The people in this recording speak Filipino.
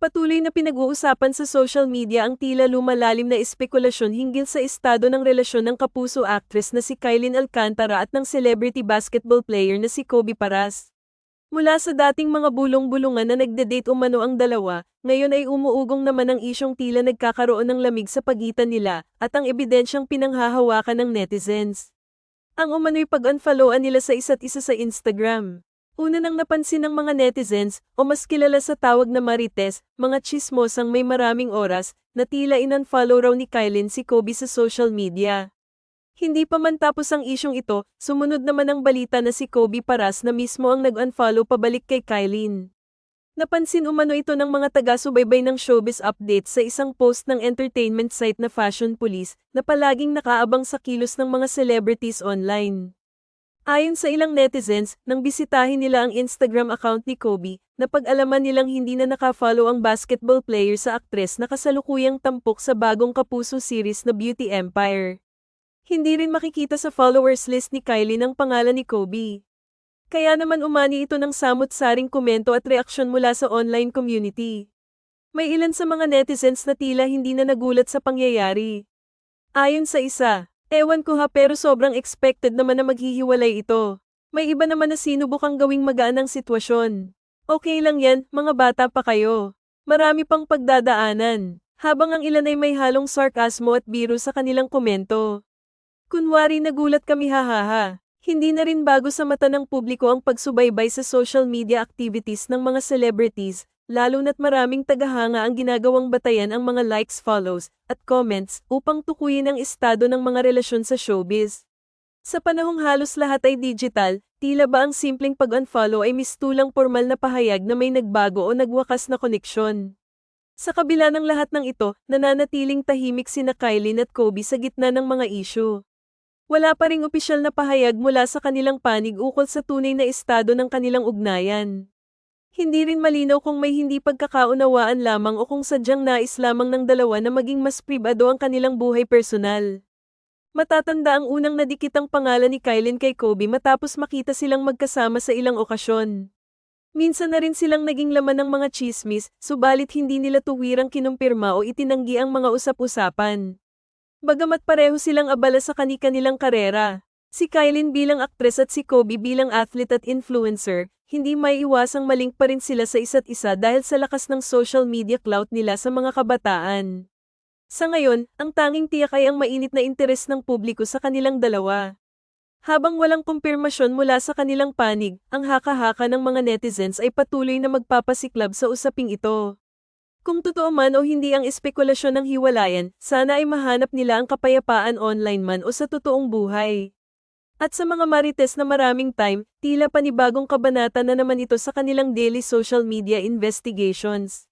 Patuloy na pinag-uusapan sa social media ang tila lumalalim na espekulasyon hinggil sa estado ng relasyon ng kapuso actress na si Kylie Alcantara at ng celebrity basketball player na si Kobe Paras. Mula sa dating mga bulong-bulungan na nagde-date umano ang dalawa, ngayon ay umuugong naman ang isyong tila nagkakaroon ng lamig sa pagitan nila at ang ebidensyang pinanghahawakan ng netizens. Ang umano'y pag-unfollowan nila sa isa't isa sa Instagram. Una nang napansin ng mga netizens, o mas kilala sa tawag na marites, mga chismosang may maraming oras, na tila in-unfollow raw ni Kylie si Kobe sa social media. Hindi pa man tapos ang isyong ito, sumunod naman ang balita na si Kobe Paras na mismo ang nag-unfollow pabalik kay Kylie. Napansin umano ito ng mga taga-subaybay ng showbiz update sa isang post ng entertainment site na Fashion Police na palaging nakaabang sa kilos ng mga celebrities online. Ayon sa ilang netizens, nang bisitahin nila ang Instagram account ni Kobe, napag-alaman nilang hindi na nakafollow ang basketball player sa aktres na kasalukuyang tampok sa bagong kapuso series na Beauty Empire. Hindi rin makikita sa followers list ni Kylie ng pangalan ni Kobe. Kaya naman umani ito ng samot-saring komento at reaksyon mula sa online community. May ilan sa mga netizens na tila hindi na nagulat sa pangyayari. Ayon sa isa, Ewan ko ha pero sobrang expected naman na maghihiwalay ito. May iba naman na sinubukang gawing magaan ang sitwasyon. Okay lang yan, mga bata pa kayo. Marami pang pagdadaanan. Habang ang ilan ay may halong sarkasmo at biro sa kanilang komento. Kunwari nagulat kami hahaha. Hindi na rin bago sa mata ng publiko ang pagsubaybay sa social media activities ng mga celebrities, lalo na't maraming tagahanga ang ginagawang batayan ang mga likes, follows, at comments upang tukuyin ang estado ng mga relasyon sa showbiz. Sa panahong halos lahat ay digital, tila ba ang simpleng pag-unfollow ay mistulang formal na pahayag na may nagbago o nagwakas na koneksyon. Sa kabila ng lahat ng ito, nananatiling tahimik sina Kylie at Kobe sa gitna ng mga issue. Wala pa ring opisyal na pahayag mula sa kanilang panig ukol sa tunay na estado ng kanilang ugnayan. Hindi rin malinaw kung may hindi pagkakaunawaan lamang o kung sadyang nais lamang ng dalawa na maging mas pribado ang kanilang buhay personal. Matatanda ang unang nadikit ang pangalan ni Kylie kay Kobe matapos makita silang magkasama sa ilang okasyon. Minsan na rin silang naging laman ng mga chismis, subalit hindi nila tuwirang kinumpirma o itinanggi ang mga usap-usapan. Bagamat pareho silang abala sa kani-kanilang karera, Si Kylie bilang aktres at si Kobe bilang athlete at influencer, hindi may iwasang malink pa rin sila sa isa't isa dahil sa lakas ng social media clout nila sa mga kabataan. Sa ngayon, ang tanging tiyak ay ang mainit na interes ng publiko sa kanilang dalawa. Habang walang kumpirmasyon mula sa kanilang panig, ang haka-haka ng mga netizens ay patuloy na magpapasiklab sa usaping ito. Kung totoo man o hindi ang espekulasyon ng hiwalayan, sana ay mahanap nila ang kapayapaan online man o sa totoong buhay. At sa mga marites na maraming time, tila panibagong kabanata na naman ito sa kanilang daily social media investigations.